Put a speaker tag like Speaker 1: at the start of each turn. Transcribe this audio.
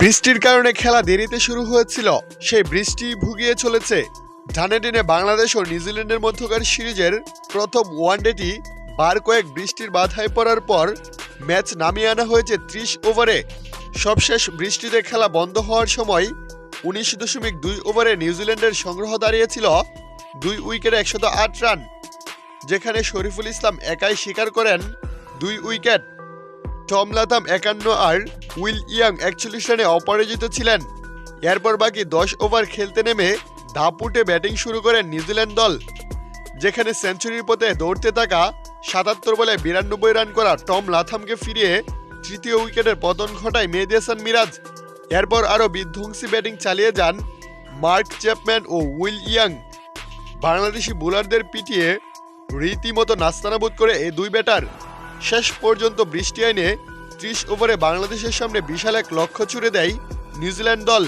Speaker 1: বৃষ্টির কারণে খেলা দেরিতে শুরু হয়েছিল। সেই বৃষ্টি ভুগিয়ে চলেছে। ডানে বাংলাদেশ ও নিউজিল্যান্ডের মধ্যকার সিরিজের প্রথম ওয়ানডেটি বার কয়েক বৃষ্টির বাধায় পড়ার পর ম্যাচ নামিয়ে আনা হয়েছে ত্রিশ ওভারে। সবশেষ বৃষ্টিতে খেলা বন্ধ হওয়ার সময় উনিশ দশমিক দুই ওভারে নিউজিল্যান্ডের সংগ্রহ দাঁড়িয়েছিল দুই উইকেটে একশত আট রান, যেখানে শরীফুল ইসলাম একাই স্বীকার করেন দুই উইকেট। টম লাথাম একান্ন আর উইল ইয়াং একচল্লিশ রানে অপরাজিত ছিলেন। এরপর বাকি দশ ওভার খেলতে নেমে দাপুটে ব্যাটিং শুরু করেন নিউজিল্যান্ড দল, যেখানে সেঞ্চুরির পথে দৌড়তে থাকা সাতাত্তর বলে বিরানব্বই রান করা টম লাথামকে ফিরিয়ে তৃতীয় উইকেটের পতন ঘটায় মেহেদি হাসান মিরাজ। এরপর আরও বিধ্বংসী ব্যাটিং চালিয়ে যান মার্ক চ্যাপম্যান ও উইল ইয়াং। বাংলাদেশি বোলারদের পিটিয়ে রীতিমতো নাস্তানাবুদ করে এই দুই ব্যাটার। শেষ পর্যন্ত বৃষ্টি আইনে ত্রিশ ওভারে বাংলাদেশের সামনে বিশাল এক লক্ষ্য ছুড়ে দেয় নিউজিল্যান্ড দল।